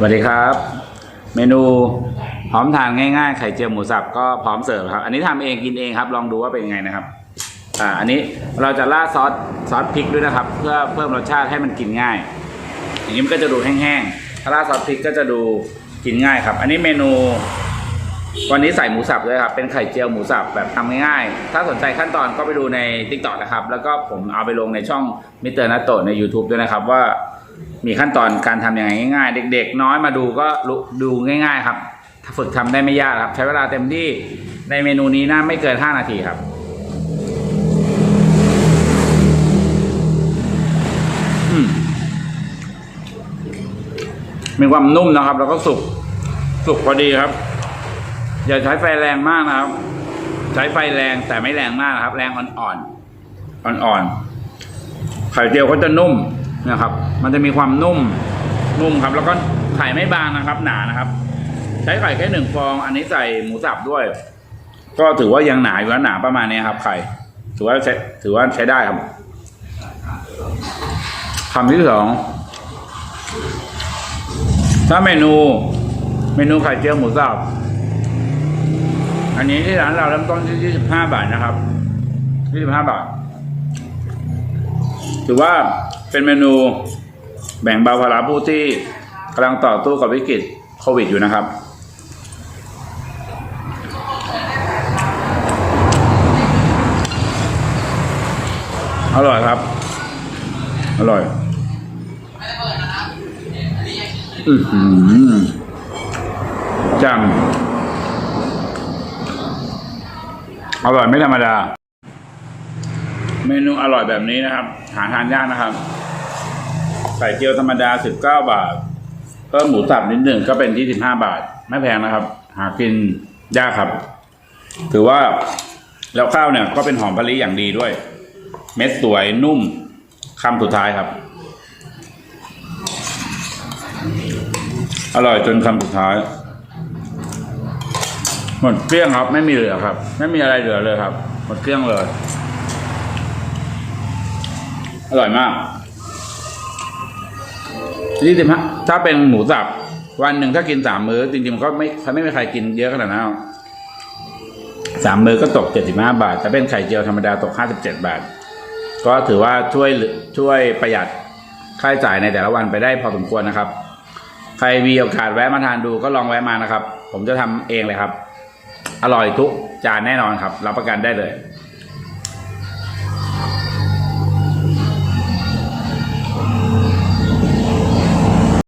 สวัสดีครับ เมนูพร้อมทานง่ายๆไข่เจียวหมูสับก็พร้อมเสิร์ฟครับ อันนี้ทำเองกินเองครับ ลองดูว่าเป็นยังไงนะครับ อ่า อันนี้เราจะราดซอสซอสพริกด้วยนะครับ เพื่อเพิ่มรสชาติให้มันกินง่าย อย่างนี้มันก็จะดูแห้งๆถ้าราดซอสพริกก็จะดูกินง่ายครับ อันนี้เมนู วันนี้ใส่หมูสับด้วยครับ เป็นไข่เจียวหมูสับแบบทำง่ายๆ ถ้าสนใจขั้นตอนก็ไปดูใน t ิ k t o k นะครับ แล้วก็ผมเอาไปลงในช่องมิเตอร์นัตโตใน YouTube ด้วยนะครับว่า มีขั้นตอนการทำยังไงง่ายๆ เด็ก ๆ น้อยมาดูก็ดูง่าย ๆ ครับฝึกทำได้ไม่ยากครับ ใช้เวลาเต็มที่ในเมนูนี้นะไม่เกิน 5 นาทีครับอืมมีความนุ่มนะครับ แล้วก็สุกสุกพอดีครับ อย่าใช้ไฟแรงมากนะครับ ใช้ไฟแรงแต่ไม่แรงมากนะครับ แรงอ่อนๆอ่อนๆไข่เจียวเขาจะนุ่ม นะครับ มันจะมีความนุ่มนุ่มครับ แล้วก็ไข่ไม่บางนะครับ หนานะครับ ใช้ไข่แค่หนึ่งฟอง อันนี้ใส่หมูสับด้วย ก็ถือว่ายังหนาอยู่แล้วหนาประมาณนี้ครับ ไข่ถือว่าใช้ถือว่าใช้ได้ครับคำที่สองถ้าเมนูเมนูไข่เจียวหมูสับอันนี้ที่ร้านเราเริ่มต้นที่ 25 บาทนะครับ 25 บาท ถือว่าเป็นเมนูแบ่งเบาภาระผู้ที่กำลังต่อสู้กับวิกฤตโควิดอยู่นะครับ อร่อยครับ อร่อย อือหือจำอร่อยไม่ธรรมดา เมนูอร่อยแบบนี้นะครับ หาทานยากนะครับไข่เจียวธรรมดา 19 บาทเพิ่มหมูสับนิดหนึ่งก็เป็นที่15บาท ไม่แพงนะครับ หากินยากครับ ถือว่าแล้วข้าวเนี่ยก็เป็นหอมพะลิอย่างดีด้วย เม็ดสวยนุ่มคำสุดท้ายครับ อร่อยจนคำสุดท้ายหมดเกลี้ยงครับ ไม่มีเหลือครับ ไม่มีอะไรเหลือเลยครับ หมดเกลี้ยงเลย อร่อยมากยี่สิบห้าถ้าเป็นหมูสับ วันหนึ่งถ้ากินสามมื้อจริงๆมันก็ไม่ไม่มีใครกินเยอะขนาดนั้นสามมื้อก็ตกเจ็ดสิบห้าบาทถ้าเป็นไข่เจียวธรรมดาตกห้าสิบเจ็ดบาท ก็ถือว่าช่วยช่วยประหยัดค่าใช้จ่ายในแต่ละวันไปได้พอสมควรนะครับ ใครมีโอกาสแวะมาทานดูก็ลองแวะมานะครับ ผมจะทำเองเลยครับ อร่อยทุกจานแน่นอนครับ รับประกันได้เลย